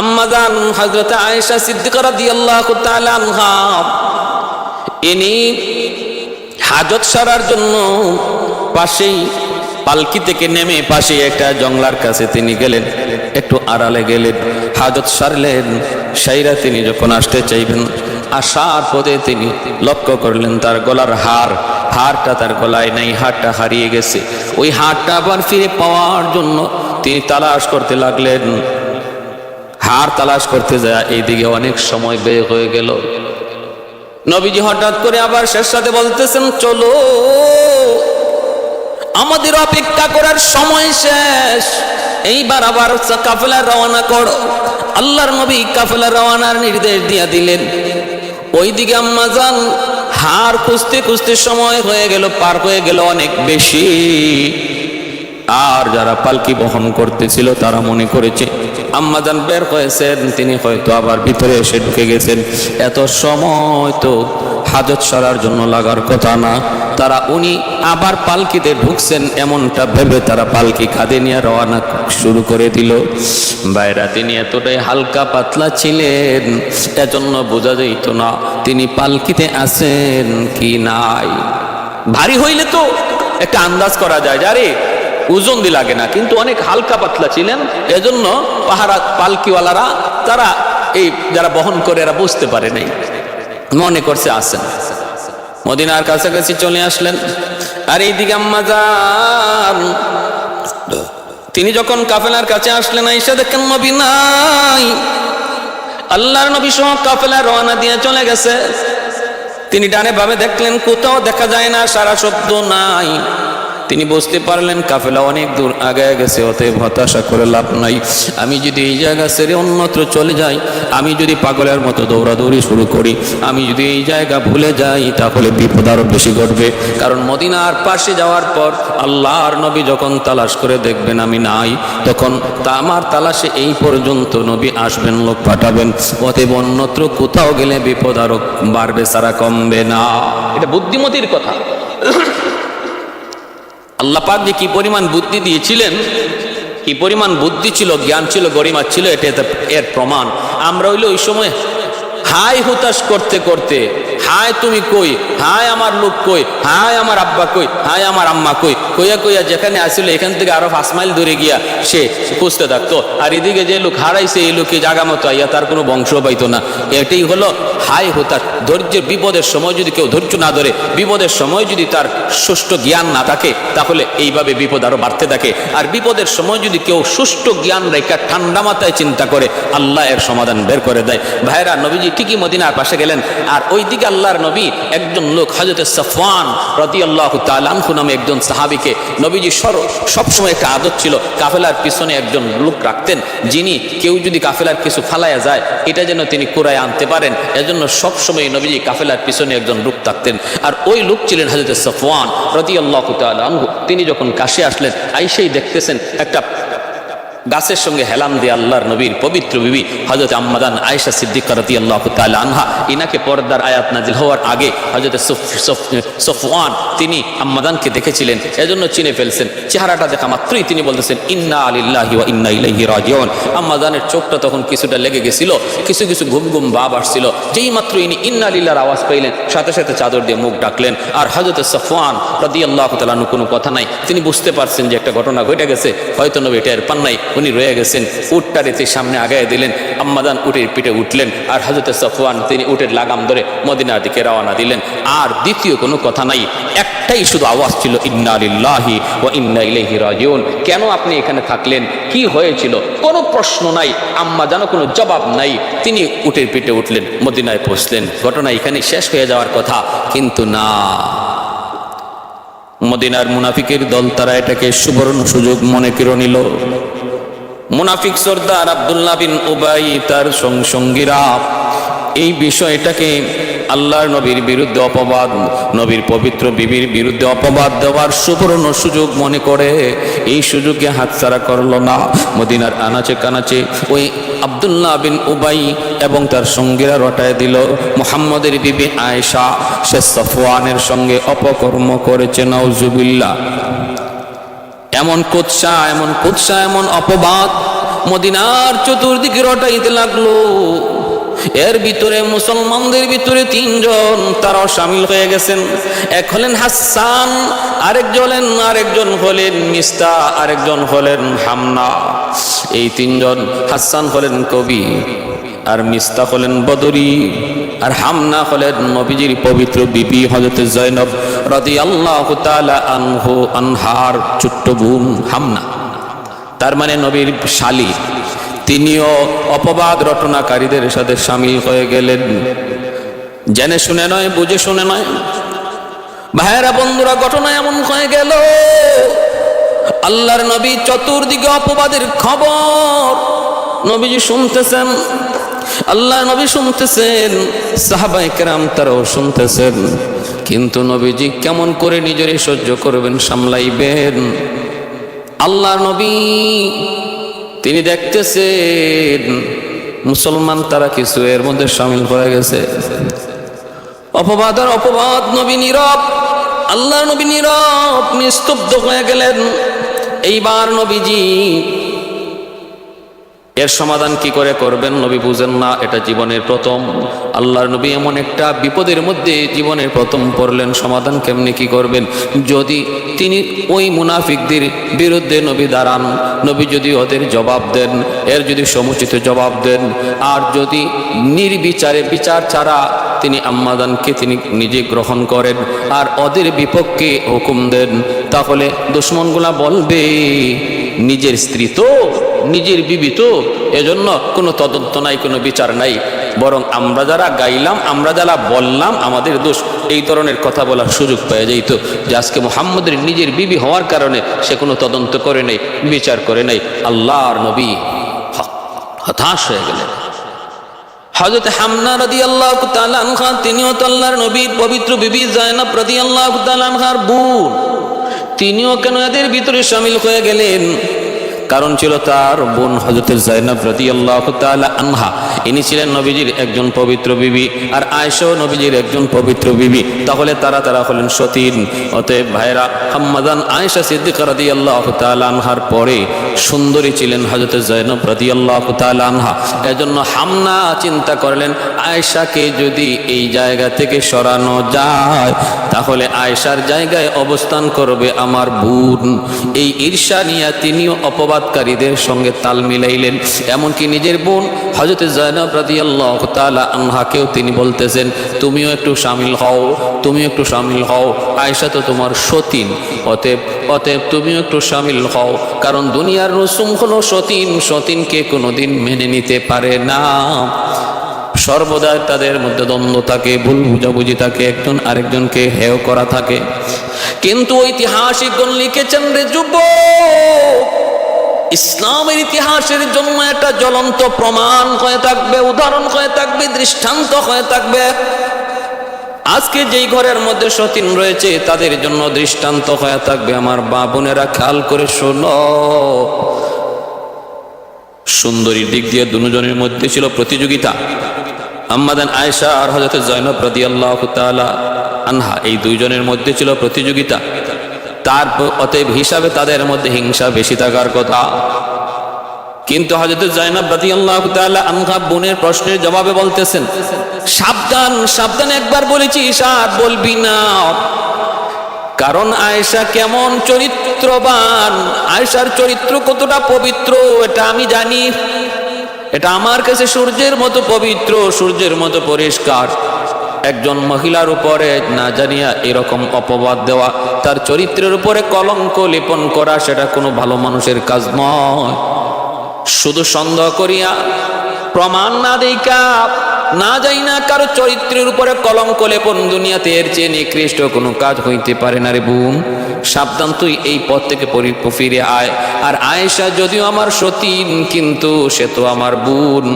আম্মাজান হজরত আয়েশা সিদ্দিকা রাদিয়াল্লাহু তাআলা আনহা। ইনি হাজত সারার জন্য পাশেই পালকি থেকে নেমে পাশে একটা জংলার কাছে তিনি গেলেন, একটু আড়ালে গেলেন, হাজত সারলেন, সাইরা তিনি যখন আসতে চাইবেন, আসার পদে তিনি লক্ষ্য করলেন তার গলার হার, হারটা তার গলায় নাই, হারটা হারিয়ে গেছে। ওই হারটা আবার ফিরে পাওয়ার জন্য তিনি তালাশ করতে লাগলেন। হার তালাশ করতে যায়, এইদিকে অনেক সময় ব্যয় হয়ে গেল। নবীজি হঠাৎ করে আবার শেষ সাথে বলতেছেন, চলো, আমাদের অপেক্ষা করার সময় শেষ। এইবার আবার কাফেলা রওনা করো। আল্লাহর নবী কাফেলা রওনার নির্দেশ দিয়া দিলেন। ওইদিকে আম্মা যান হার খুঁজতে খুঁজতে সময় হয়ে গেল, পার হয়ে গেল অনেক বেশি। আর যারা পালকি বহন করতেছিল, তারা মনে করেছে আম্মাজান বের হয়েছেন, তিনি হয়তো আবার ভিতরে এসে ঢুকে গেছেন। এত সময় তো হাজত সরার জন্য লাগার কথা না। তারা উনি আবার পালকিতে ঢুকছেন, এমনটা ভেবে তারা পালকি খাদে নিয়ে রওনা শুরু করে দিল। বাইরা তিনি এতটাই হালকা পাতলা ছিলেন, এজন্য বোঝা যেত না তিনি পালকিতে আছেন কি নাই। ভারী হইলে তো একটা আন্দাজ করা যায়। যারে ওজন দি লাগে না, কিন্তু অনেক হালকা পাতলা ছিলেন। এজন্য পাহারা পালকিওয়ালারা, তারা এই যারা বহন করে এরা বুঝতে পারে নাই। মনে করছে আসেন। মদিনার কাছাকাছি চলে আসলেন। আর এইদিকে আম্মা যান। তিনি যখন কাফেলার কাছে আসলেন এসে দেখেন নবী নাই। আল্লাহর নবী সহ কাফেলা রওনা দিয়ে চলে গেছে। তিনি ডানে ভাবে দেখলেন, কোথাও দেখা যায় না, সারা শব্দ নাই। তিনি বুঝতে পারলেন কাফেলা অনেক দূর আগায় গেছে, অতএব হতাশা করে লাভ নাই। আমি যদি এই জায়গা ছেড়ে অন্যত্র চলে যাই, আমি যদি পাগলের মতো দৌড়াদৌড়ি শুরু করি, আমি যদি এই জায়গা ভুলে যাই, তাহলে বিপদ আরও বেশি ঘটবে। কারণ মদিনার পাশে যাওয়ার পর আল্লাহর নবী যখন তালাশ করে দেখবেন আমি নাই, তখন তা আমার তালাশে এই পর্যন্ত নবী আসবেন, লোক পাঠাবেন। অতএব অন্যত্র কোথাও গেলে বিপদ আরও বাড়বে, সারা কমবে না। এটা বুদ্ধিমতির কথা। আল্লাহ পাক যে কি পরিমাণ বুদ্ধি দিয়েছিলেন, কি পরিমাণ বুদ্ধি ছিল, জ্ঞান ছিল, গরিমা ছিল, এটা এর প্রমাণ। আমরা হইলে ওই সময় হাই হুতাশ করতে করতে হায় তুমি কই? হায় আমার লোক কই? হায় আমার আব্বা কই? হায় আমার আম্মা কই? কইয়া কইয়া যেখানে আসছিল এখান থেকে আরও পাঁচ মাইল দূরে গিয়া সে খুঁজতে থাকতো। আর এদিকে যে লোক হারাইছে, এই লোকে জাগা মতো আইয়া তার কোনো বংশ পাইতো না। এটাই হলো হাই হতাশ ধৈর্যের বিপদের সময় যদি কেউ ধৈর্য না ধরে, বিপদের সময় যদি তার সুষ্ঠু জ্ঞান না থাকে, তাহলে এইভাবে বিপদ আরও বাড়তে থাকে। আর বিপদের সময় যদি কেউ সুষ্ঠু জ্ঞান রেখা ঠান্ডা মাথায় চিন্তা করে, আল্লাহ এর সমাধান বের করে দেয়। ভাইরা, নবীজি ঠিকই মদিনার পাশে গেলেন। আর ওইদিকে আল্লাহর নবী একজন লোক হজরত সফওয়ান রদি আল্লাহ তালানহু নামে একজন সাহাবিকে নবীজি সর, সবসময় একটা আদত ছিল কাফেলার পিছনে একজন লোক রাখতেন, যিনি কেউ যদি কাফেলার কিছু ফালাইয়া যায়, এটা যেন তিনি কুরায় আনতে পারেন, এজন্য সবসময় নবীজি কাফেলার পিছনে একজন লোক থাকতেন। আর ওই লোক ছিলেন হজরত সফওয়ান রদি আল্লাহ তালানহু তিনি যখন কাশে আসলেন, আইসেই দেখতেছেন একটা গাছের সঙ্গে হেলাম দিয়ে আল্লাহর নবীর পবিত্র বিবি হজরত আম্মাদান আয়েশা সিদ্দিকা রতি আল্লাহ তাআলা আনহা, ইনাকে পর্দার আয়াত নাজিল হওয়ার আগে হজরত সফওয়ান তিনি আম্মাদানকে দেখেছিলেন, এজন্য চিনে ফেলছেন। চেহারাটা দেখা মাত্রই তিনি বলতেছেন, ইন্না আলিল্লাহি ওয়া ইন্না ইলাইহি রাজিউন। আম্মাদানের চোখটা তখন কিছুটা লেগে গেছিল, কিছু কিছু ঘুম ঘুম ভাব আসছিল। যেই মাত্র ইনি ইন্না আলিল্লাহর আওয়াজ পাইলেন, সাথে সাথে চাদর দিয়ে মুখ ডাকলেন। আর হজরত সফওয়ান রদি আল্লাহ কোনো কথা নাই, তিনি বুঝতে পারছেন যে একটা ঘটনা ঘটে গেছে, হয়তো নবী টের পান নাই। উনি রয়ে গেছেন। উটটা রেতে সামনে আগায় দিলেন। আম্মাদান উটের পিঠে উঠলেন আর হজরত সফওয়ান তিনি উটের লাগাম ধরে মদিনার দিকে রওনা দিলেন। আর দ্বিতীয় কোনো কথা নাই। একটাই শুধু আওয়াজ ছিল, ইন্না লিল্লাহি ও ইন্না ইলাইহি রাজিউন। কেন আপনি এখানে থাকলেন? কি হয়েছিল? কোনো প্রশ্ন নাই। আম্মা জানো কোনো জবাব নাই। তিনি উটের পিঠে উঠলেন, মদিনায় পৌঁছলেন। ঘটনা এখানে শেষ হয়ে যাওয়ার কথা। কিন্তু না। মদিনার মুনাফিকের দল তারা এটাকে সুবর্ণ সুযোগ মনে করে নিল। মুনাফিক সর্দার আব্দুল্লাহ বিন উবাই তার সঙ্গীরা। এই বিষয়টাকে আল্লাহর নবীর বিরুদ্ধে অপবাদ, নবীর পবিত্র বিবির বিরুদ্ধে অপবাদ দেওয়ার সুবর্ণ সুযোগ মনে করে। এই সুযোগে হাতছাড়া করল না। মদিনার আনাচে কানাচে ওই আব্দুল্লাহ বিন উবাই এবং তার সঙ্গীরা রটায় দিল। মুহাম্মদের বিবি আয়েশা সে সফওয়ানের সঙ্গে অপকর্ম করেছে নওজুবিল্লাহ এমন কুৎসা এমন কুৎসা, এমন অপবাদ মদিনার চতুর্দিকে রটাইতে লাগল। এর ভিতরে মুসলমানদের ভিতরে তিনজন, তারাও সামিল হয়ে গেছেন। এক হলেন হাসান, আরেকজন আরেকজন হলেন মিস্তা আরেকজন হলেন হামনা। এই তিনজন, হাসান হলেন কবি, আর মিস্তা হলেন বদরি, আর হামনা হলেন নবীজির পবিত্র বিবি হজরত জৈনব আনহার ছোট্ট হামনা। তার মানে নবীর শালী। তিনিও অপবাদ রটনাকারীদের সাথে সামিল হয়ে গেলেন। জেনে শুনে নয়, বুঝে শুনে নয়। ভাইয়েরা, বন্ধুরা, ঘটনা এমন হয়ে গেল। আল্লাহর নবী চতুর্দিকে অপবাদের খবর। নবীজি শুনতেছেন। আল্লাহ নবী শুনতেছেন সাহাবাই কেরাম তারাও শুনতেছেন। কিন্তু নবীজি কেমন করে নিজেরই সহ্য করবেন, সামলাইবেন? আল্লাহ নবী তিনি দেখতেছেন, মুসলমান তারা কিছু এর মধ্যে সামিল হয়ে গেছে। অপবাদ আর অপবাদ, নবী নীরব, আল্লাহ নবী নীরব, নিস্তব্ধ হয়ে গেলেন। এইবার নবীজি এর সমাধান কি করে করবেন? নবী বুঝেন না, এটা জীবনের প্রথম। আল্লাহর নবী এমন একটা বিপদের মধ্যে জীবনের প্রথম পড়লেন, সমাধান কেমনি কি করবেন? যদি তিনি ওই মুনাফিকদের বিরুদ্ধে নবী দাঁড়ান, নবী যদি ওদের জবাব দেন, এর যদি সমুচিত জবাব দেন, আর যদি নির্বিচারে বিচার ছাড়া তিনি আম্মাদানকে তিনি নিজে গ্রহণ করেন, আর ওদের বিপক্ষে হুকুম দেন, তাহলে দুশ্মনগুলা বলবে নিজের স্ত্রী তো, নিজের বিবি তো, এজন্য কোনো তদন্ত নাই, কোনো বিচার নাই। বরং আমরা যারা গাইলাম, আমরা যারা বললাম, আমাদের দোষ। এই ধরনের কথা বলার সুযোগ পেয়ে যাইত যে আজকে মোহাম্মদের নিজের বিবি হওয়ার কারণে সে কোনো তদন্ত করে নেই, বিচার করে নেই। আল্লাহর নবী হতাশ হয়ে গেলেন। হজরত হামনা রদি আল্লাহ আনহা, তিনিও তো আল্লাহর নবীর পবিত্র বিবি জায়নাব রদি আল্লাহ আনহার বোন। তিনিও কেন এদের ভিতরে সামিল হয়ে গেলেন? কারণ ছিল তার বোন হজরতের জাইনাব রদি আল্লাহ আনহা। ইনি ছিলেন নবীজির একজন পবিত্র বিবি আর আয়েশাও নবীজির একজন পবিত্র বিবি। তাহলে তারা তারা হলেন সতীন। অতএব ভাইরা হাম্মাদান আয়েশা সিদ্দিক রদি আল্লাহ আনহার পরে সুন্দরী ছিলেন হজরত জৈনব রদি আল্লাহ আনহা। এজন্য হামনা চিন্তা করলেন, আয়েশাকে যদি এই জায়গা থেকে সরানো যায়, তাহলে আয়েশার জায়গায় অবস্থান করবে আমার বোন। এই ঈর্ষা নিয়ে তিনিও অপবাদকারীদের সঙ্গে তাল মিলাইলেন। এমনকি নিজের বোন হজরত জয়নব রাজি আল্লাহ তালা আনহাকেও তিনি বলতেছেন, তুমিও একটু সামিল হও, তুমিও একটু সামিল হও, আয়েশা তো তোমার সতীন, অতএব অতএব তুমিও একটু সামিল হও, কারণ দুনিয়ার রসুম হলো সতীন, সতীনকে কোনোদিন মেনে নিতে পারে না। সর্বদা তাদের মধ্যে দ্বন্দ্ব থাকে, ভুল বুঝাবুঝি থাকে, একজন আরেকজনকে হেয় করা থাকে। কিন্তু ঐতিহাসিকগণ লিখেছেন, রে যুব ইসলামের ইতিহাসের জন্য একটা জ্বলন্ত প্রমাণ হয়ে থাকবে, উদাহরণ হয়ে থাকবে, দৃষ্টান্ত হয়ে থাকবে। আজকে যেই ঘরের মধ্যে সতীন রয়েছে, তাদের জন্য দৃষ্টান্ত হয়ে থাকবে। আমার মা বোনেরা খেয়াল করে শোনো। সুন্দরীর দিক দিয়ে দুজনের মধ্যে ছিল প্রতিযোগিতা। আম্মাদান আয়েশা আর হজরত জৈনব রাদিয়াল্লাহু তাআলা আনহা, এই দুইজনের মধ্যে ছিল প্রতিযোগিতা। তার অতএব হিসাবে তাদের মধ্যে হিংসা বেশি থাকার কথা। কিন্তু হজরত জৈনব রাদিয়াল্লাহু তাআলা আনহা বোনের প্রশ্নের জবাবে বলতেছেন, সাবধান সাবধান একবার বলেছি আর বলবি না। কারণ আয়েশা কেমন চরিত্রবান, আয়েশার চরিত্র কতটা পবিত্র, এটা আমি জানি। এটা আমার কাছে সূর্যের মতো পবিত্র, সূর্যের মতো পরিষ্কার। একজন মহিলার উপরে না জানিয়া এরকম অপবাদ দেওয়া, তার চরিত্রের উপরে কলঙ্ক লেপন করা, সেটা কোনো ভালো মানুষের কাজ নয়। শুধু সন্দেহ করিয়া প্রমাণ না দেখা না যাই না কারও চরিত্রের উপরে কলঙ্ক লেপন দুনিয়াতে এর চেয়ে নিকৃষ্ট কোনো কাজ হইতে পারে না রে বোন। সাবধান তুই এই পথ থেকে ফিরে আয়। আর আয়েশা যদিও আমার সতীন, কিন্তু সে তো আমার বোন।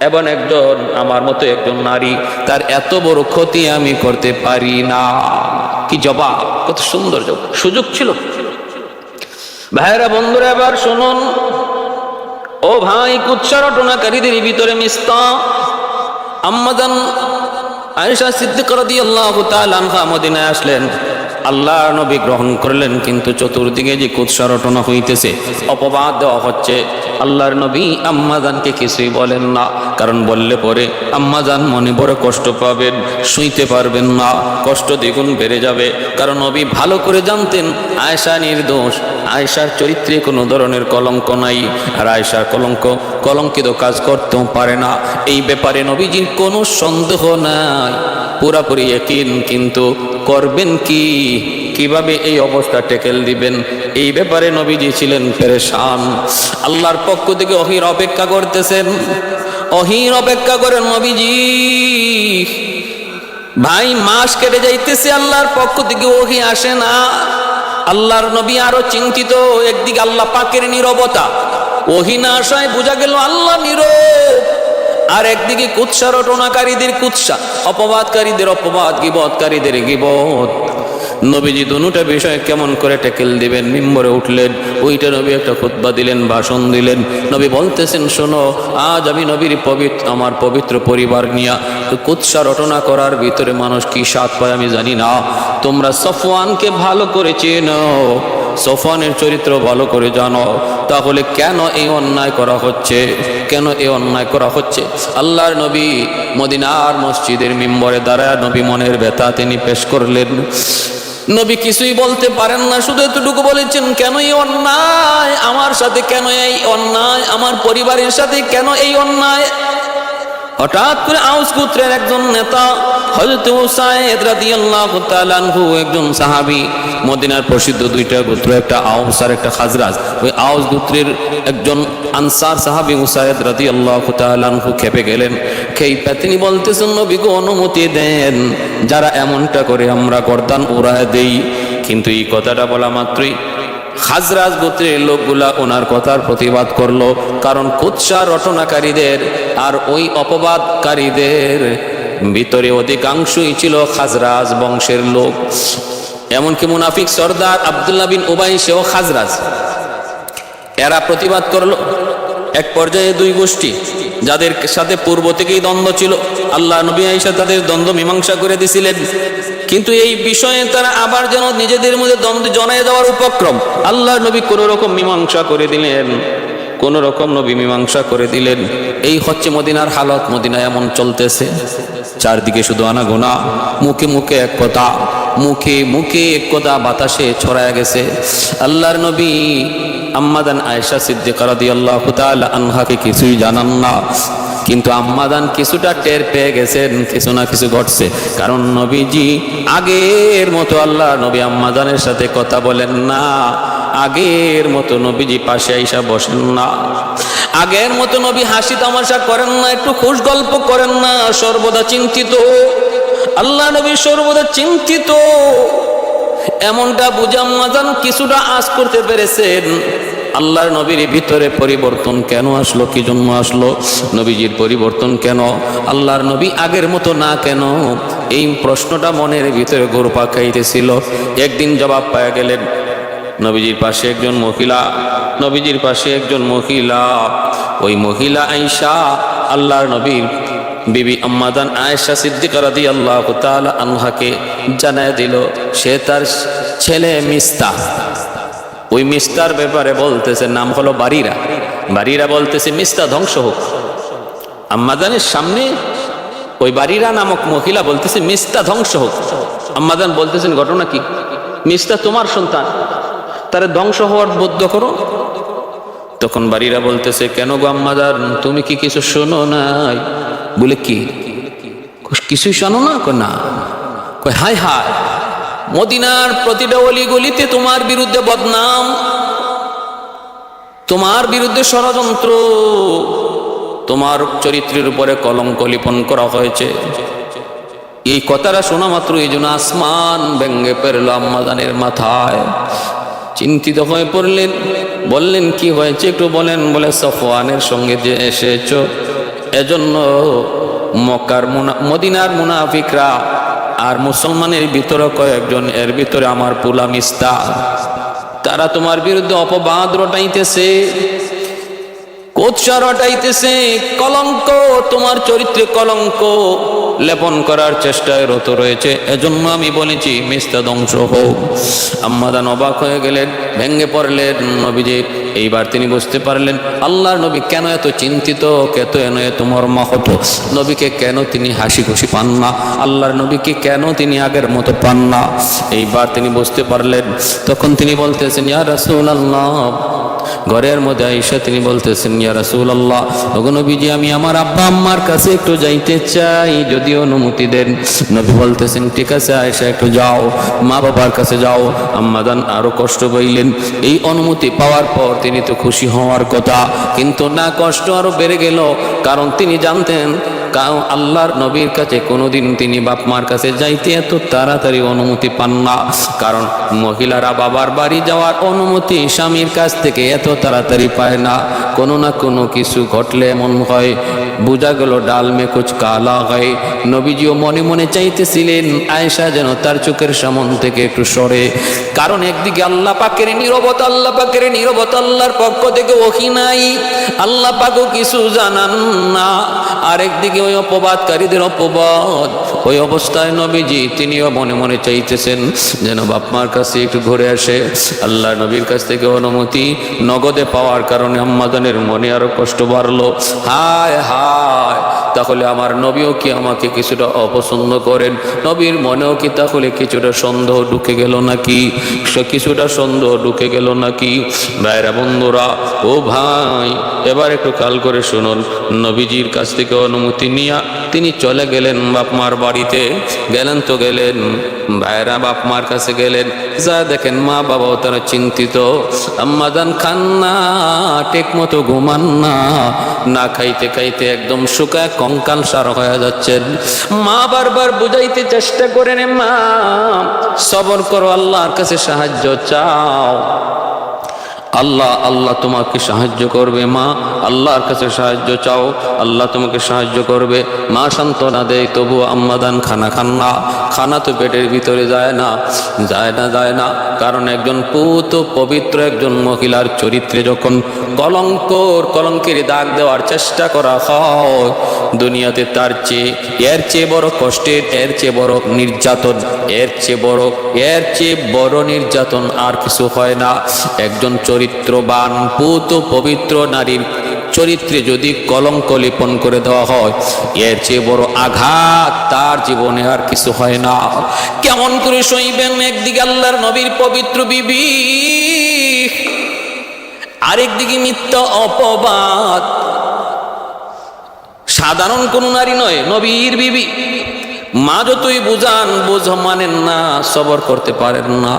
এবং একজন, আমার মতো একজন নারী, তার এত বড় ক্ষতি আমি করতে পারি না। কি জবাব? কত সুন্দর জবাব। সুযোগ ছিল। ভাইরা বন্ধুরা, এবার শুনুন। ও ভাই কুৎসা রটনাকারীদের ভিতরে মিস্তা আম্মাদান আয়েশা সিদ্দিক রাদিয়াল্লাহু তাআলা আনহা মদিনায় আসলেন। আল্লাহ নবী গ্রহণ করলেন, কিন্তু চতুর্দিকে যে কুৎসা রটনা হইতেছে, অপবাদ দেওয়া হচ্ছে। আল্লাহর নবী আম্মাজানকে কিছুই বলেন না, কারণ বললে পরে আম্মাজান মনে বড় কষ্ট পাবেন, শুইতে পারবেন না, কষ্ট দ্বিগুণ বেড়ে যাবে। কারণ নবী ভালো করে জানতেন আয়সা নির্দোষ আয়সার চরিত্রে কোনো ধরনের কলঙ্ক নাই, আর আয়সার কলঙ্ক, কলঙ্কিত কাজ করতেও পারে না। এই ব্যাপারে নবীজির কোনো সন্দেহ নাই। পুরাপুরি একিন কিন্তু করবেন কি? কীভাবে এই অবস্থা টেকেল দিবেন? এই ব্যাপারে নবীজি ছিলেন পেরেশান। আল্লাহর পক্ষ থেকে অহির অপেক্ষা করতেছেন। অহির অপেক্ষা করেন নবীজি। ভাই, মাস কেটে যাইতেছে, আল্লাহর পক্ষ থেকে ওহি আসে না। আল্লাহর নবী আরও চিন্তিত, একদিকে আল্লাহ পাকের নীরবতা। ওহি না আসায় বোঝা গেল আল্লাহ নীরব। আর একদিকে কুৎসা, রটনাকারীদের কুৎসা, অপবাদকারীদের অপবাদ, গিবৎকারীদের গিবত নবীজি দুটা বিষয় কেমন করে টেকেল দিবেন, মিম্বরে উঠলেন। ওইটা নবী একটা খুতবা দিলেন, ভাষণ দিলেন। নবী বলতেছেন, শোনো, আজ আমি নবীর পবিত্র, আমার পবিত্র পরিবার নিয়া কুৎসা রটনা করার ভিতরে মানুষ কি স্বাদ পায় আমি জানি না। তোমরা সফওয়ানকে ভালো করে চেনো সোফানের চরিত্র ভালো করে জানো। তাহলে কেন এই অন্যায় করা হচ্ছে? কেন এই অন্যায় করা হচ্ছে? আল্লাহর নবী মদিনার মসজিদের মিম্বরে দ্বারা নবী মনের ব্যথা তিনি পেশ করলেন। নবী কিছুই বলতে পারেন না, শুধু এতটুকু বলেছেন, কেন এই অন্যায়? আমার সাথে কেন এই অন্যায়? আমার পরিবারের সাথে কেন এই অন্যায়? হঠাৎ করে আউস গোত্রের একজন নেতা হযরত উসাইদ রাদিয়াল্লাহু তাআলা আনহু, একজন সাহাবী, মদিনার প্রসিদ্ধ দুইটা গোত্র, একটা আউস আর একটা খাজরাজ। ওই আউস গোত্রের একজন আনসার সাহাবী উসাইদ রাদিয়াল্লাহু তাআলা আনহু খেপে গেলেন। খেইপা তিনি বলতেছেন নবীকে অনুমতি দেন। যারা এমনটা করে, আমরা গর্দান উড়ায় দেই। কিন্তু এই কথাটা বলা মাত্রই খাজরাজ গোত্রের লোকগুলা ওনার কথার প্রতিবাদ করল, কারণ কুৎসা রটনাকারীদের আর ওই অপবাদকারীদের ভিতরে অধিকাংশই ছিল খাজরাজ বংশের লোক। এমনকি মুনাফিক সর্দার আবদুল্লাহ বিন উবাই, সেও খাজরাজ। এরা প্রতিবাদ করল এক পর্যায়ে দুই গোষ্ঠী, যাদের সাথে পূর্ব থেকেই দ্বন্দ্ব ছিল। আল্লাহ নবী আইসা তাদের দ্বন্দ্ব মীমাংসা করে দিছিলেন। কিন্তু এই বিষয়ে তারা আবার যেন নিজেদের মধ্যে দ্বন্দ্ব জনায় দেওয়ার উপক্রম। আল্লাহ নবী কোন রকম মীমাংসা করে দিলেন, কোন রকম নবী মীমাংসা করে দিলেন। এই হচ্ছে মদিনার হালত। মদিনা এমন চলতেছে। চারদিকে শুধু আনাগোনা, মুখে মুখে এক কথা, মুখে মুখে এক কথা বাতাসে ছড়ায় গেছে। আল্লাহর নবী আম্মাদান আয়েশা সিদ্দিকা রাদিয়াল্লাহু তাআলা আনহাকে কিছুই জানান না। কিন্তু আম্মাদান কিছুটা টের পেয়ে গেছেন, কিছু না কিছু ঘটছে। কারণ নবীজি আগের মতো আল্লাহ, নবী আম্মাদানের সাথে কথা বলেন না। আগের মতো নবীজি পাশে আইসা বসেন না। আগের মতো নবী হাসি তামাশা করেন না, একটু খুশ গল্প করেন না, সর্বদা চিন্তিত। আল্লাহ নবী সর্বদা চিন্তিত। এমনটা বুঝাম্মাজান কিছুটা আশ করতে পেরেছেন। আল্লাহর নবীর ভিতরে পরিবর্তন কেন আসলো? কি জন্য আসলো? নবীজির পরিবর্তন কেন? আল্লাহর নবী আগের মতো না কেন? এই প্রশ্নটা মনের ভিতরে গোরপা খাইতেছিল। একদিন জবাব পাওয়া গেলেন, নবীজির পাশে একজন মহিলা, নবীজির পাশে একজন মহিলা। ওই মহিলা আইসা আল্লাহর নবীর বিবি আম্মাদান আয়েশা সিদ্দিকা রাদিয়াল্লাহু তাআলা আনহাকে জানায় দিল, সে তার ছেলে মিস্তা ওই মিস্তার ব্যাপারে বলতেছে নাম হলো বাড়িরা বাড়িরা বলতেছে মিস্তা ধ্বংস হোক। আম্মাদানের সামনে ওই বাড়িরা নামক মহিলা বলতেছে মিস্তা ধ্বংস হোক। আম্মাদান বলতেছেন, ঘটনা কি? মিস্তা তোমার সন্তান। তারা ধ্বংস হওয়ার বদ্ধ করো। তখন বাড়িরা বলতেছে, কেন গো আম্মাদান, তুমি কি কিছু শোনো নাই? বলে, কি? কিছুই শোনো না? না। কই হাই হাই মদিনার প্রতিটা অলি গলিতে তোমার বিরুদ্ধে বদনাম, তোমার বিরুদ্ধে ষড়যন্ত্র, তোমার চরিত্রের উপরে কলঙ্ক লিপন করা হয়েছে। এই কথাটা শোনা মাত্র এই জন্য আসমান ব্যঙ্গে পেরল আম্মাদানের মাথায়। চিন্তিত হয়ে পড়লেন, বললেন, কি হয়েছে? একটু বলেন, বলে, সফওয়ানের সঙ্গে যে এসেছ, এজন্য মক্কার মুনা, মদিনার মুনাফিকরা আর মুসলমানের ভিতরে কয়েকজন, এর ভিতরে আমার পুলা মিস্তা। তারা তোমার বিরুদ্ধে অপবাদ রটাইতেছে, কোৎসা রটাইতেছে, কলঙ্ক, তোমার চরিত্রে কলঙ্ক। লেপন করার চেষ্টায় রত রয়েছে। এজন্য আমি বলেছি মিস্তা ধ্বংস হোক। আম্মাদান অবাক হয়ে গেলেন ভেঙ্গে পড়লেন নবীজি এইবার তিনি বুঝতে পারলেন, আল্লাহর নবী কেন এত চিন্তিত, কেত এন এত মর্মাহত? নবীকে কেন তিনি হাসি খুশি পান না? আল্লাহর নবীকে কেন তিনি আগের মতো পান না? এইবার তিনি বুঝতে পারলেন। তখন তিনি বলতেছেন, ইয়া রাসূল আল্লাহ ঘরের মধ্যে আইসা তিনি বলতেছেন, ইয়া রাসূল আল্লাহ নবীজি, আমি আমার আব্বা আম্মার কাছে একটু যাইতে চাই, যদি অনুমতি দেন। নবী বলতেছেন, ঠিক আছে, আয়েশা, একটু যাও, মা বাবার কাছে যাও। আম্মাদান আরও কষ্ট পাইলেন। এই অনুমতি পাওয়ার পর তিনি তো খুশি হওয়ার কথা, কিন্তু না কষ্ট আরও বেড়ে গেল, কারণ তিনি জানতেন আল্লাহর নবীর কাছে কোনোদিন তিনি বাপ মার কাছে যাইতে এত তাড়াতাড়ি অনুমতি পান না। কারণ মহিলারা বাবার বাড়ি যাওয়ার অনুমতি স্বামীর কাছ থেকে এত তাড়াতাড়ি পায় না। কোনো না কোনো কিছু ঘটলে এমন হয়। বোঝা গেল ডাল মে কুচ কালা হয় নবীজিও মনে মনে চাইতেছিলেন, আয়েশা যেন তার চোখের সামন থেকে একটু সরে। কারণ একদিকে আল্লাহ পাকের নিরবত, আল্লাহ পাকের নিরবত আল্লাহর পক্ষ থেকে ওহি নাই। আল্লাহ পাকও কিছু জানান না। আরেকদিকে ওই অপবাদকারীদের অপবাদ। ওই অবস্থায় নবীজি, তিনিও মনে মনে চাইতেছেন যেন বাপমার কাছে একটু ঘুরে আসে। আল্লাহ নবীর কাছ থেকে অনুমতি নগদে পাওয়ার কারণে আম্মাদানের মনে আরও কষ্ট বাড়লো। হায় হায়, তাহলে আমার নবীও কি আমাকে কিছুটা অপছন্দ করেন? নবীর মনেও কি তাহলে কিছুটা সন্দেহ ঢুকে গেল নাকি? কিছুটা সন্দেহ ঢুকে গেল নাকি? ভাইরা, বন্ধুরা, ও ভাই, এবার একটু কাল করে শুনুন। নবীজির কাছ থেকে অনুমতি নিয়া তিনি চলে গেলেন বাপমার বাড়িতে। গেলেন তো গেলেন ভাইরা বাপমার কাছে গেলেন। যা দেখেন মা বাবাও তারা চিন্তিত। আম্মাদান খান না, ঠিক মতো ঘুমান না। না খাইতে খাইতে একদম শুকায় কঙ্কাল সার হয়ে যাচ্ছেন। মা বারবার বুঝাইতে চেষ্টা করেন, মা, সবর করো, আল্লাহর কাছে সাহায্য চাও। আল্লাহ আল্লাহ তোমাকে সাহায্য করবে, মা। আল্লাহর কাছে সাহায্য চাও, আল্লাহ তোমাকে সাহায্য করবে। মা, সান্ত্বনা দেয় তবু আম্মাদান খানা খান না। খানা তো পেটের ভিতরে যায় না যায় না যায় না। কারণ একজন পুত, পবিত্র একজন মহিলার চরিত্রে যখন কলঙ্কর, কলঙ্কের দাগ দেওয়ার চেষ্টা করা হয়, দুনিয়াতে তার চেয়ে, এর চেয়ে বড় কষ্টের, এর চেয়ে বড় নির্যাতন, এর চেয়ে বড়, এর চেয়ে বড় নির্যাতন আর কিছু হয় না। একজন চরিত্রবান পুত পবিত্র নারীর চরিত্রে যদি কলঙ্ক লিপন করে দেওয়া হয়, এর চেয়ে বড় আঘাত তার জীবনে আর কিছু হয় না। কেমন করে সইবেন একদিকে আল্লাহর নবীর পবিত্র বিবি, আরেকদিকে মিথ্যা অপবাদ। সাধারণ কোন নারী নয়, নবীর বিবি। মা যতই বুঝান, বোঝ মানেন না, সবর করতে পারেন না।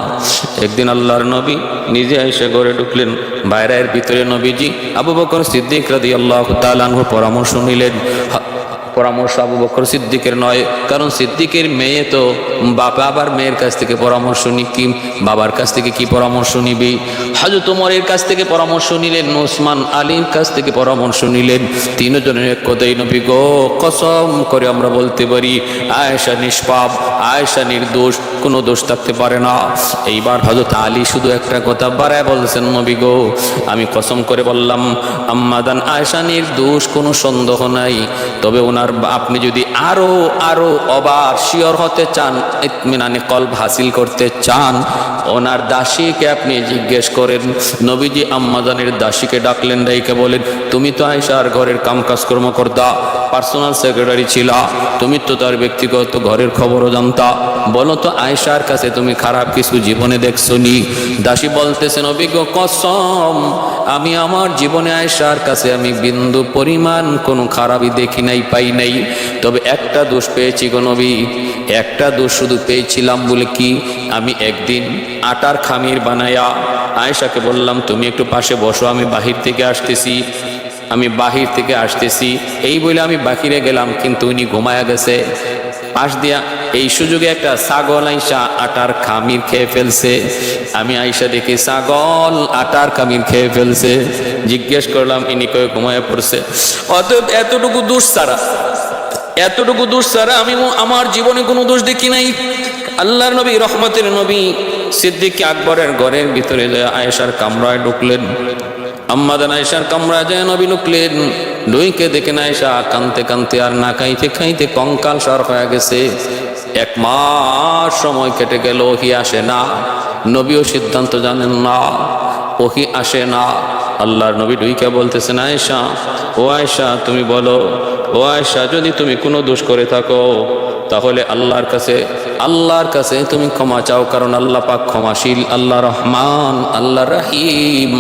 একদিন আল্লাহর নবী নিজে এসে ঘরে ঢুকলেন। বাইরের ভিতরে নবীজি আবু বকর সিদ্দিক রাদি আল্লাহ তালানহ পরামর্শ নিলেন পরামর্শ আবু বকর সিদ্দিকের নয়। কারণ সিদ্দিকের মেয়ে তো বাবা আবার মেয়ের কাছ থেকে পরামর্শ নি কি বাবার কাছ থেকে কি পরামর্শ নিবি? হাজরত উমরের কাছ থেকে পরামর্শ নিলেন, ওসমান আলীর কাছ থেকে পরামর্শ নিলেন। তিনজনের এক কথাই, নবী গো, কসম করে আমরা বলতে পারি, আয়েশা নিষ্পাপ, আয়েশা নির্দোষ, কোনো দোষ থাকতে পারে না। এইবার হজরত আলী শুধু একটা কথা বাড়ায় বলছেন, নবী গো, আমি কসম করে বললাম আম্মাদান আয়েশা নির্দোষ, কোনো সন্দেহ নাই। তবে ওনার আপনি যদি আরও আরও অবার শিওর হতে চান, ইতমিনানি কল্প হাসিল করতে চান। ওনার দাসীকে আপনি জিজ্ঞেস করেন, নবীজি আম্মাদানের দাসীকে ডাকলেন ডাইকে বলেন, তুমি তো আয়েশার ঘরের কাম কাজ কর্ম করতা পার্সোনাল সেক্রেটারি ছিলা, তুমি তো তার ব্যক্তিগত ঘরের খবরও জানতা। বলো তো আয়েশার কাছে তুমি খারাপ কিছু জীবনে দেখছ নি? দাসী বলতেছেন অভিজ্ঞ কসম, আমি আমার জীবনে আয়েশার কাছে আমি বিন্দু পরিমাণ কোনো খারাপই দেখি নাই, পাই নাই। তবে একটা দোষ পেয়েছি গো একটা দোষ শুধু পেয়েছিলাম বলে কি আমি একদিন আটার খামির বানায়া আয়েশাকে বললাম, তুমি একটু পাশে বসো, আমি বাহির থেকে আসতেছি। আমি বাহির থেকে আসতেছি। এই বলে আমি বাহিরে গেলাম, কিন্তু উনি ঘুমায়া গেছে। পাশ দিয়া এই সুযোগে একটা ছাগল আইসা আটার খামির খেয়ে ফেলছে। আমি আইসা দেখি, ছাগল আটার খামির খেয়ে ফেলছে। জিজ্ঞেস করলাম, ইনি কয়ে ঘুমায় পড়ছে? অতএব এতটুকু দোষ ছাড়া এতটুকু দোষ ছাড়া আমি আমার জীবনে কোনো দোষ দেখি নাই। আল্লাহর নবী, রহমতের নবী সিদ্দিক আকবরের ঘরের ভিতরে যায় আয়েশার কামরায় ঢুকলেন। আম্মাদান আয়েশার কামরায় যায় নবী ঢুকলেন। ডুইকে দেখে এসা কানতে কানতে আর না খাইতে খাইতে কঙ্কাল সার হয়ে গেছে। এক মাস সময় কেটে গেল, ওহি আসে না। নবীও সিদ্ধান্ত জানেন না, ওহি আসে না। আল্লাহর নবী ডুইকে বলতেছেন, আয়েশা, ও আয়েশা, তুমি বলো ও আয়েশা, যদি তুমি কোনো দোষ করে থাকো, তাহলে আল্লাহর কাছে আল্লাহর কাছে তুমি ক্ষমা চাও, কারণ আল্লাহ পাক ক্ষমাশীল, আল্লাহ রহমান, আল্লাহ রাহিম।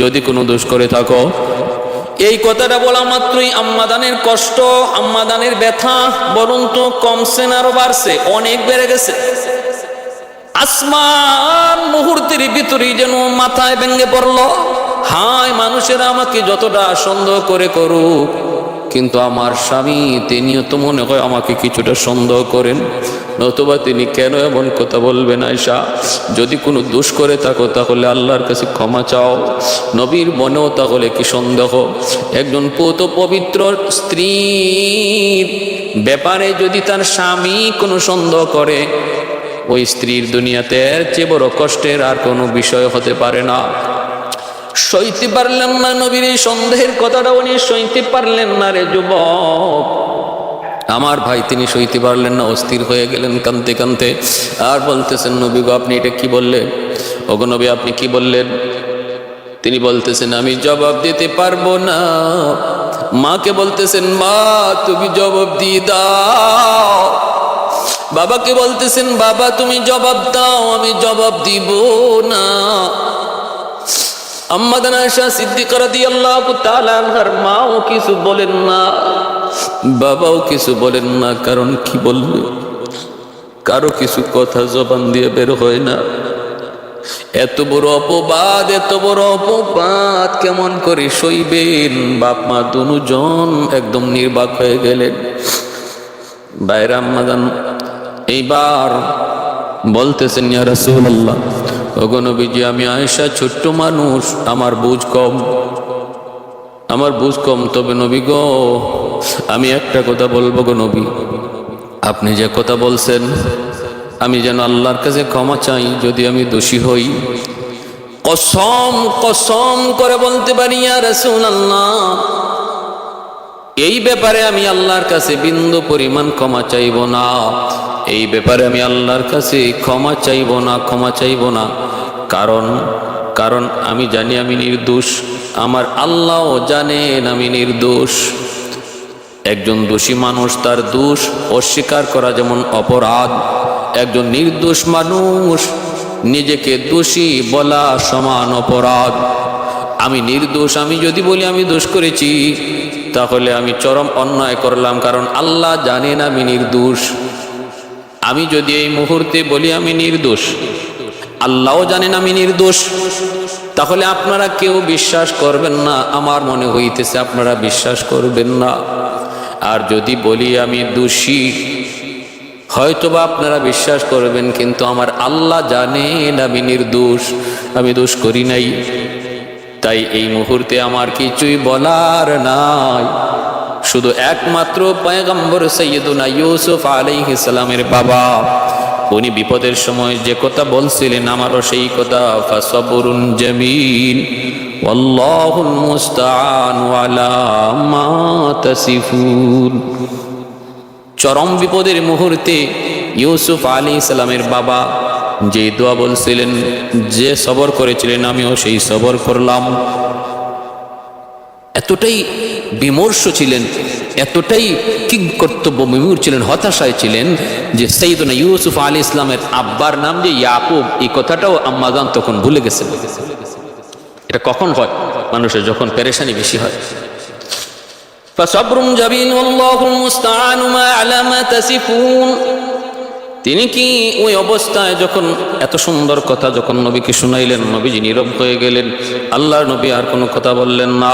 যদি কোনো দোষ করে থাকো, এই কথাটা বলা মাত্রই আম্মাদানের কষ্ট, আম্মাদানের ব্যথা বরং তো কমছে না আরও বাড়ছে, অনেক বেড়ে গেছে। আসমান মুহূর্তের ভিতরেই যেন মাথায় ভেঙে পড়ল, হায়, মানুষেরা আমাকে যতটা সন্দেহ করে করুক কিন্তু আমার স্বামী তিনিও তো মনে হয় আমাকে কিছুটা সন্দেহ করেন। নতুবা তিনি কেন এমন কথা বলবেন আয়সা যদি কোনো দোষ করে থাকো, তাহলে আল্লাহর কাছে ক্ষমা চাও। নবীর মনেও তাহলে কি সন্দেহ? একজন পৌত পবিত্র স্ত্রীর ব্যাপারে যদি তার স্বামী কোনো সন্দেহ করে, ওই স্ত্রীর দুনিয়াতে চেয়ে বড় কষ্টের আর কোনো বিষয় হতে পারে না। সইতে পারলেন না নবীর এই সন্দেহের কথাটা উনি সইতে পারলেন না রে যুবক। আমার ভাই তিনি সইতে পারলেন না, অস্থির হয়ে গেলেন কানতে কানতে। আর বলতেছেন, নবী গো, আপনি এটা কি বললেন? ওগো নবী, আপনি কি বললেন? তিনি বলতেছেন, আমি জবাব দিতে পারব না। মাকে বলতেছেন, মা, তুমি জবাব দিয়ে দাও। বাবাকে বলতেছেন, বাবা, তুমি জবাব দাও, আমি জবাব দিব না। আম্মাদান মাও কিছু বলেন না, বাবাও কিছু বলেন না, কারণ কি কারও কিছু কথা জবান দিয়ে বের হয় না। এত বড় অপবাদ, এত বড় অপবাদ, কেমন করে সইবেন? বাপ মা দুজন একদম নির্বাক হয়ে গেলেন। বাইরে আম্মাদান এইবার বলতেছেন, ইয়া রাসূলুল্লাহ ওগো নবীজি, আমি আয়েশা ছোট্ট মানুষ, আমার বুঝ কম। আমার বুঝ কম, তবে নবী গো, আমি একটা কথা বলব গো নবী। আপনি যে কথা বলছেন, আমি যেন আল্লাহর কাছে ক্ষমা চাই, যদি আমি দোষী হই। কসম কসম করে বলতে পারি, ইয়া রাসূলুল্লাহ এই ব্যাপারে আমি আল্লাহর কাছে বিন্দু পরিমাণ ক্ষমা চাইব না। এই ব্যাপারে আমি আল্লাহর কাছে ক্ষমা চাইব না, ক্ষমা চাইব না। কারণ কারণ আমি জানি আমি নির্দোষ। আমার আল্লাহও জানেন আমি নির্দোষ। একজন দোষী মানুষ তার দোষ অস্বীকার করা যেমন অপরাধ। একজন নির্দোষ মানুষ নিজেকে দোষী বলা সমান অপরাধ। আমি নির্দোষ, আমি যদি বলি আমি দোষ করেছি, তাহলে আমি চরম অন্যায় করলাম, কারণ আল্লাহ জানেন আমি নির্দোষ। আমি যদি এই মুহূর্তে বলি আমি নির্দোষ, আল্লাহও জানেন আমি নির্দোষ। তাহলে আপনারা কেউ বিশ্বাস করবেন না, আমার মনে হইতেছে আপনারা বিশ্বাস করবেন না। আর যদি বলি আমি দোষী, হয়তোবা আপনারা বিশ্বাস করবেন, কিন্তু আমার আল্লাহ জানেন আমি নির্দোষ, আমি দোষ করি নাই। তাই এই মুহূর্তে আমার কিছুই বলার নাই। শুধু একমাত্র পয়গম্বর সৈয়দুনা ইউসুফ আলাইহিস সালামের বাবা। উনি বিপদের সময় যে কথা বলছিলেন, আমারও সেই কথা চরম বিপদের মুহূর্তে ইউসুফ আলী ইসলামের বাবা যে দোয়া বলছিলেন যে সবর করেছিলেন আমিও সেই সবর করলাম এতটাই বিমর্ষ ছিলেন এতটাই কি কর্তব্য বিমূর ছিলেন হতাশায় ছিলেন যে সৈদনা ইউসুফ আলী ইসলামের আব্বার নাম যে ইয়াকুব এই কথাটাও আম্মাজান তখন ভুলে গেছে এটা কখন হয় মানুষের যখন পেরেশানি বেশি হয় فصبر جميل والله المستعان ما على ما تصفون তিনি কি ওই অবস্থায় যখন এত সুন্দর কথা যখন নবীকে শুনাইলেন, নবীজি নীরব হয়ে গেলেন। আল্লাহর নবী আর কোনো কথা বললেন না।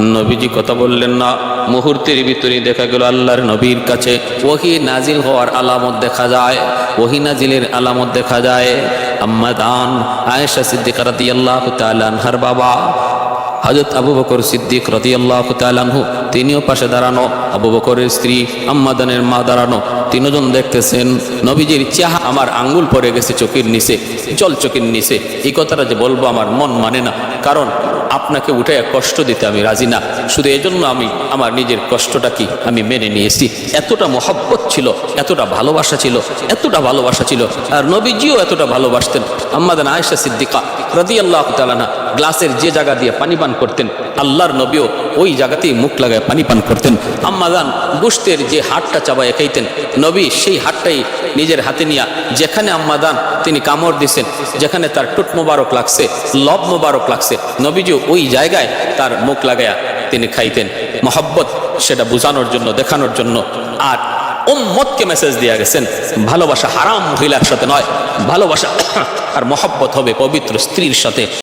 নবীজি কথা বললেন না। মুহূর্তের ভিতরে দেখা গেল আল্লাহর নবীর কাছে ওহি নাজিল হওয়ার আলামত দেখা যায়। ওহি নাজিলের আলামত দেখা যায়। আম্মা দান আয়েশা সিদ্দিকা রাদিয়াল্লাহু তাআলা আনহার বাবা হজরত আবু বকর সিদ্দিক রদিয়াল্লাহ তালানহু তিনিও পাশে দাঁড়ানো। আবু বকরের স্ত্রী আম্মাদানের মা দাঁড়ানো। তিনজন দেখতেছেন, নবীজির চাহা আমার আঙ্গুল পড়ে গেছে চোখের নিচে, জল চোখের নিচে। এই কথাটা যে বলব আমার মন মানে না, কারণ আপনাকে উঠে কষ্ট দিতে আমি রাজি না। শুধু এজন্য আমি, আমার নিজের কষ্টটা কি আমি মেনে নিয়েছি। এতটা মহব্বত ছিল, এতটা ভালোবাসা ছিল, এতটা ভালোবাসা ছিল। আর নবীজিও এতটা ভালোবাসতেন। আম্মাদান আয়েশা সিদ্দিকা রদি আল্লাহ তালানা গ্লাসের যে জায়গা দিয়ে পানি পান করতেন, আল্লাহর নবীও ওই জায়গাতেই মুখ লাগায় পানি পান করতেন। আম্মাদান গুস্তের যে হাটটা চাবায় খাইতেন, নবী সেই হাটটাই নিজের হাতে নিয়া যেখানে আম্মাদান তিনি কামড় দিছেন, যেখানে তার টুট মোবারক লাগছে, লব মোবারক লাগছে, নবীজিও ওই জায়গায় তার মুখ লাগায়া তিনি খাইতেন। মহব্বত সেটা বোঝানোর জন্য, দেখানোর জন্য। আর উম্মতকে মেসেজ দিয়ে গেছেন, ভালোবাসা হারাম মহিলার সাথে নয়, ভালোবাসা আর মহব্বত হবে পবিত্র স্ত্রীর সাথে।